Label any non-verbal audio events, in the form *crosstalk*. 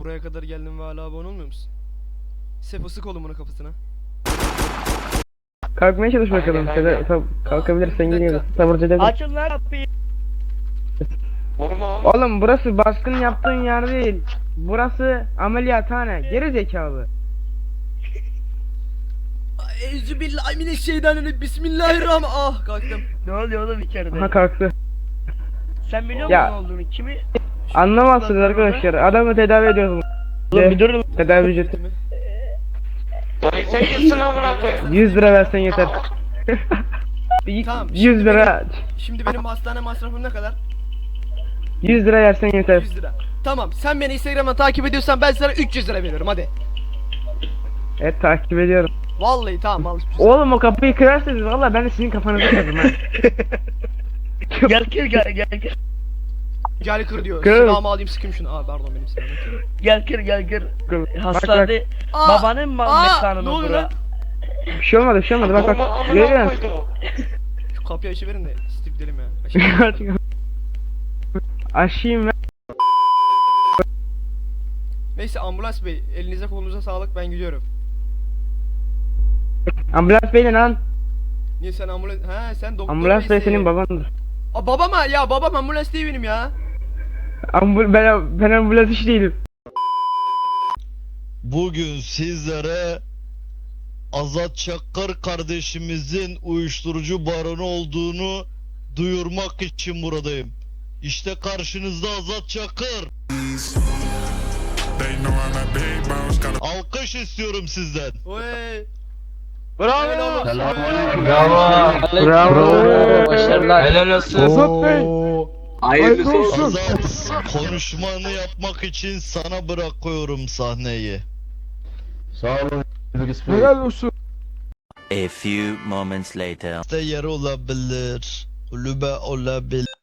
Buraya kadar geldin ve hala abone olmuyor musun? Sefo sık oğlum bunun kafasına. Kalkmaya çalış bakalım. Aynen, aynen. sab- kalkabilirsen geliyoruz. Sabırca edelim. Açın lan kapıyı. Vurma. Oğlum burası baskın yaptığın yer değil. Burası ameliyathane. Geri zekalı. Euzubillahimineşşeytanirracim. Bismillahirrahmanirrahim. Ah kalktım. Ne oluyor oğlum içeride? Aha kalktı. Sen biliyor Ya. musun ne olduğunu? Kimi? Anlamazsınız arkadaşlar. Adamı tedavi ediyoruz. Oğlum bir durun. Tedavi ücreti. Dayı sen kimsin amına koyayım? 100 lira versen yeter. Tamam, 100 şimdi lira. Şimdi benim hastane masrafım ne kadar? 100 lira versen yeter. 100 lira. Tamam sen beni Instagram'dan takip ediyorsan ben sana 300 lira veriyorum hadi. Evet takip ediyorum. Vallahi tamam al 300 lira. Oğlum o kapıyı kırarsanız valla ben de sizin kafanızı kırarım ha. *laughs* Gel gel gel gel gel. Kır diyor. Kır. Silahımı alayım sıkayım şunu. Aa pardon benim silahım. Gel gel gel bak. Hastanede Aa, babanın aa, mekanı ne mı oluyor bura? lan? Bir şey olmadı bir şey olmadı bak bak. Görüyor musun? *laughs* Şu kapıyı açıverin de Steve gidelim ya. Aşağı. Aşayım ben. Neyse ambulans bey elinize kolunuza sağlık ben gidiyorum. Ambulans bey ne lan? Niye sen ambulans... He sen doktor Ambulans bey beysin. senin babandır. Aa, babam ha ya babam ambulans değil benim ya. Ambul ben, ben ambulans işi değilim. Bugün sizlere Azat Çakır kardeşimizin uyuşturucu baronu olduğunu duyurmak için buradayım. İşte karşınızda Azat Çakır. Alkış istiyorum sizden. Bravo. Öyle oğlum. Bravo. Başarılar. Helal olsun. Azat Bey. Hayırlısı olsun. Konuşmanı yapmak için sana bırakıyorum sahneyi. Helal olsun. A few moments later. Yeri olabilir. Kulübe olabilir.